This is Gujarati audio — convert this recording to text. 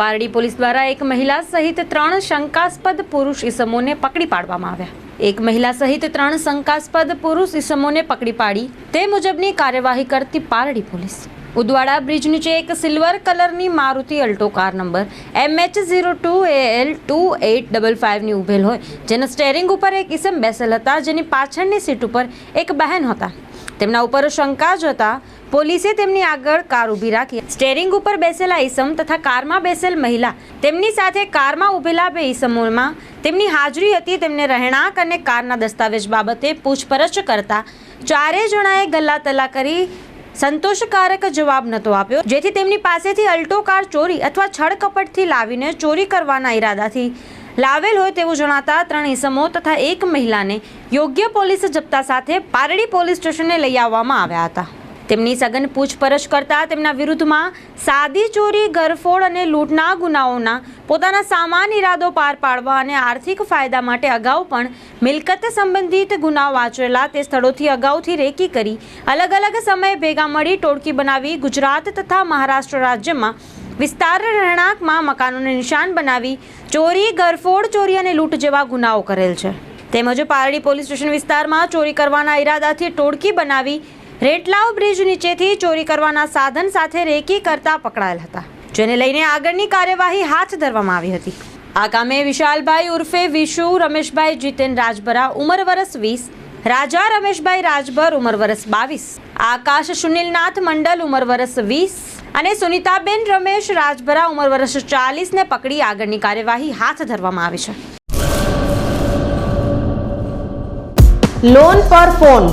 પારડી પોલીસ દ્વારા એક મહિલા સહિત ત્રણ શંકાસ્પદ પુરુષ ઇસમોને પકડી પાડવામાં આવ્યા. એક મહિલા સહિત ત્રણ શંકાસ્પદ પુરુષ ઇસમોને પકડી પાડી તે મુજબની કાર્યવાહી કરતી પારડી પોલીસ. ઉદવાડા બ્રિજ નીચે એક સિલ્વર કલરની Maruti alto car number M H zero two L two eight double ફાઇવની ઉભેલ હોય, જેના સ્ટેરિંગ ઉપર એક ઇસમ બેસેલ હતા, જેની પાછળની સીટ ઉપર એક બહેન હતા. તેમના ઉપર શંકા જતા પોલીસે તેમની આગળ કાર ઊભી રાખી. સ્ટેરિંગ ઉપર બેસેલા ઈસમ તથા કારમાં બેસેલ મહિલા તેમની સાથે કારમાં ઊભેલા બે ઈસમોમાં તેમની હાજરી હતી. તેમને રહેણાંક અને કારના દસ્તાવેજ બાબતે પૂછપરછ કરતા ચારેય જણાએ ગલ્લા તલા કરી સંતોષકારક જવાબ નહોતો આપ્યો. જેથી તેમની પાસેથી અલ્ટો કાર ચોરી અથવા છળકપટથી લાવીને ચોરી કરવાના ઈરાદાથી લાવેલ હોય તેવું જણાતા ત્રણ ઈસમો તથા એક મહિલાને યોગ્ય પોલીસ જપ્તા સાથે પારડી પોલીસ સ્ટેશને લઈ આવવામાં આવ્યા હતા. તેમની સઘન પૂછપરછ કરતા તેમના વિરુદ્ધમાં સાદી ચોરી, ગરફોડ અને લૂંટના ગુનાઓના પોતાના સામાન ઇરાદો પાર પાડવા અને આર્થિક ફાયદા માટે અગાઉ પણ મિલકત સંબંધિત ગુનાઓ આચરેલા તે સ્થળોથી અગાઉથી રેકી કરી અલગ અલગ સમયે ભેગા મળી ટોળકી બનાવી ગુજરાત તથા મહારાષ્ટ્ર રાજ્યમાં વિસ્તાર રહેણાંકમાં મકાનોને નિશાન બનાવી ચોરી, ગરફોડ, ચોરી અને લૂંટ જેવા ગુનાઓ કરેલ છે. તેમજ પારડી પોલીસ સ્ટેશન વિસ્તારમાં ચોરી કરવાના ઈરાદાથી ટોળકી બનાવી રેટલાવ બ્રિજ નીચેથી ચોરી કરવાના સાધન સાથે રેકી કરતા પકડાયેલ હતા, જેને લઈને આગળની કાર્યવાહી હાથ ધરવામાં આવી હતી. આ કામે વિશાલભાઈ ઉર્ફે વિશુ, રમેશભાઈ જીતેન રાજભરા, ઉંમર વરસ વીસ, રાજા રમેશભાઈ રાજભર, ઉંમર વરસ બાવીસ, આકાશ સુનિલનાથ મંડલ, ઉંમર વરસ વીસ અને સુનિતાબેન રમેશ રાજભરા, ઉંમર વરસ ચાલીસને પકડી આગળની કાર્યવાહી હાથ ધરવામાં આવી છે. લોન પર ફોન